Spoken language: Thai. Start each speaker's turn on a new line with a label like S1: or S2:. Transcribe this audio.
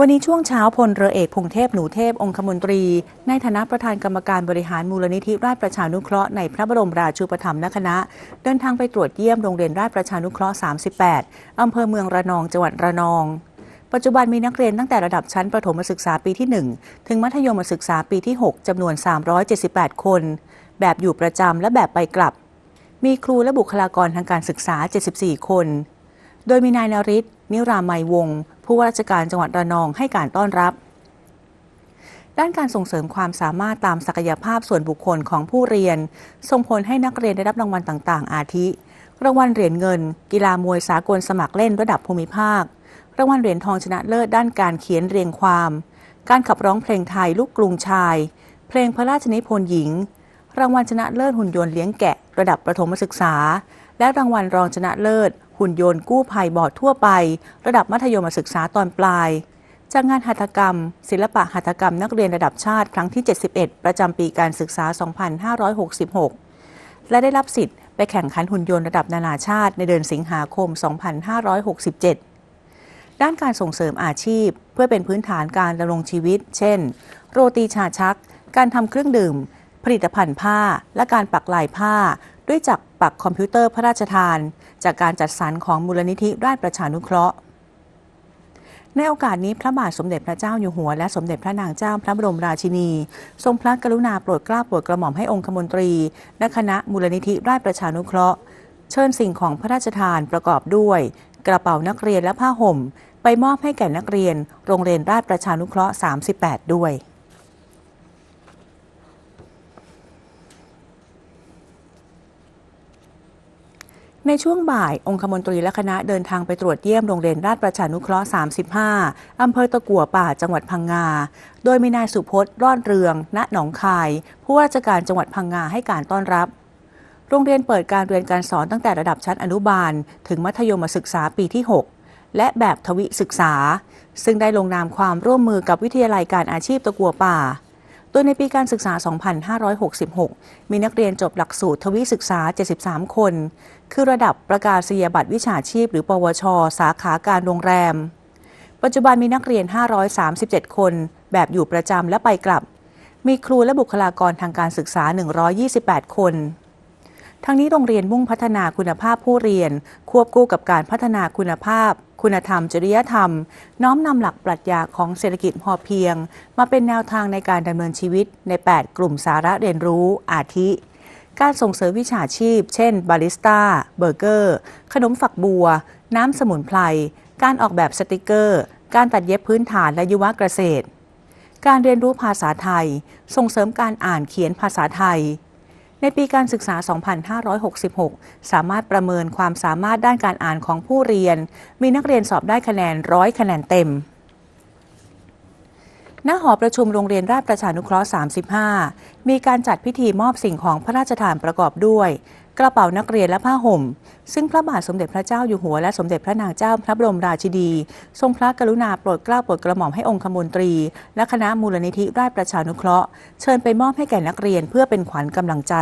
S1: วันนี้ช่วงเช้าพลเรือเอกพงเทพหนูเทพองคมนตรี ในฐานะประธานกรรมการบริหารมูลนิธิราชประชานุเคราะห์ในพระบรมราชูปถัมภ์ณคณะ เดินทางไปตรวจเยี่ยมโรงเรียนราชประชานุเคราะห์ 38 อำเภอเมืองระนองจังหวัดระนอง ปัจจุบันมีนักเรียนตั้งแต่ระดับชั้นประถมศึกษาปีที่ 1 ถึงมัธยมศึกษาปีที่ 6จำนวน 378 คน แบบอยู่ประจำและแบบไปกลับ มีครูและบุคลากรทางการศึกษา 74 คน โดยมีนายนริศนิรามัยวงศ์ผู้ว่าราชการจังหวัดระนองให้การต้อนรับ ด้านการส่งเสริมความสามารถตามศักยภาพส่วนบุคคลของผู้เรียน ส่งผลให้นักเรียนได้รับรางวัลต่าง ๆ อาทิ รางวัลเหรียญเงิน กีฬามวยสากลสมัครเล่นระดับภูมิภาค รางวัลเหรียญทองชนะเลิศด้านการเขียนเรียงความ การขับร้องเพลงไทยลูกกรุงชาย เพลงพระราชนิพนธ์หญิง รางวัลชนะเลิศหุ่นยนต์เลี้ยงแกะ ระดับประถมศึกษา และรางวัลรองชนะเลิศ หุ่นยนต์กู้ภัยบอร์ดทั่วไป ระดับมัธยมศึกษาตอนปลาย จากงานหัตถกรรม ศิลปะหัตถกรรมนักเรียนระดับชาติครั้งที่ 71 ประจำปีการศึกษา 2566 และได้รับสิทธิ์ไปแข่งขันหุ่นยนต์ระดับนานาชาติในเดือนสิงหาคม 2567ด้านการส่งเสริมอาชีพ เพื่อเป็นพื้นฐานการดำรงชีวิต เช่น โรตีชาชัก การทำเครื่องดื่ม ผลิตภัณฑ์ผ้า และการปักลายผ้า ด้วยจักปักคอมพิวเตอร์พระราชทาน จากการจัดสรรของมูลนิธิราชประชานุเคราะห์ ในโอกาสนี้พระบาทสมเด็จพระเจ้าอยู่หัว และสมเด็จพระนางเจ้าพระบรมราชินี ทรงพระกรุณาโปรดเกล้าโปรดกระหม่อมให้องคมนตรี และคณะมูลนิธิราชประชานุเคราะห์ เชิญสิ่งของพระราชทานประกอบด้วย กระเป๋านักเรียนและผ้าห่ม ไปมอบให้แก่นักเรียน โรงเรียนราชประชานุเคราะห์ 38 ด้วย ในช่วงบ่าย องคมนตรีและคณะเดินทางไปตรวจเยี่ยมโรงเรียนราชประชานุเคราะห์ 35 อำเภอตะกัวป่าจังหวัดพังงา โดยมีนายสุพจน์รอดเรือง ณ หนองคาย ผู้ว่าราชการจังหวัดพังงาให้การต้อนรับ โรงเรียนเปิดการเรียนการสอนตั้งแต่ระดับชั้นอนุบาล ถึงมัธยมศึกษาปีที่ 6 และแบบทวิศึกษา ซึ่งได้ลงนามความร่วมมือกับวิทยาลัยการอาชีพตะกัวป่า โดยในปีการศึกษา 2566 มีนักเรียนจบหลักสูตรทวิศึกษา 73 คน คือระดับประกาศนียบัตรวิชาชีพ หรือ ปวช สาขาการโรงแรม ปัจจุบันมีนักเรียน 537 คน แบบอยู่ประจำและไปกลับ มีครูและบุคลากรทางการศึกษา 128 คน ทั้งนี้โรงเรียนมุ่งพัฒนาคุณภาพผู้เรียน ควบคู่กับการพัฒนาคุณภาพ คุณธรรม จริยธรรม น้อมนำหลักปรัชญาของเศรษฐกิจพอเพียง มาเป็นแนวทางในการดำเนินชีวิตใน 8 กลุ่มสาระเรียนรู้อาทิ การส่งเสริมวิชาชีพ เช่น บาริสต้า เบอร์เกอร์ ขนมฝักบัว น้ำสมุนไพร การออกแบบสติกเกอร์ การตัดเย็บพื้นฐานและยุวเกษตร การเรียนรู้ภาษาไทย ส่งเสริมการอ่านเขียนภาษาไทย ในปีการศึกษา 2566 สามารถประเมินความสามารถด้านการอ่านของผู้เรียน มีนักเรียนสอบได้คะแนนร้อยคะแนนเต็ม ณหอประชุมโรงเรียนราชประชานุเคราะห์ 35 มีการจัดพิธีมอบสิ่งของพระราชทานประกอบด้วย กระเป๋านักเรียนและผ้าห่ม ซึ่งพระบาทสมเด็จพระเจ้าอยู่หัวและสมเด็จพระนางเจ้าพระบรมราชินี ทรงพระกรุณาโปรดเกล้าโปรดกระหม่อมให้องคมนตรี และคณะมูลนิธิราชประชานุเคราะห์ เชิญไปมอบให้แก่นักเรียนเพื่อเป็นขวัญกำลังใจ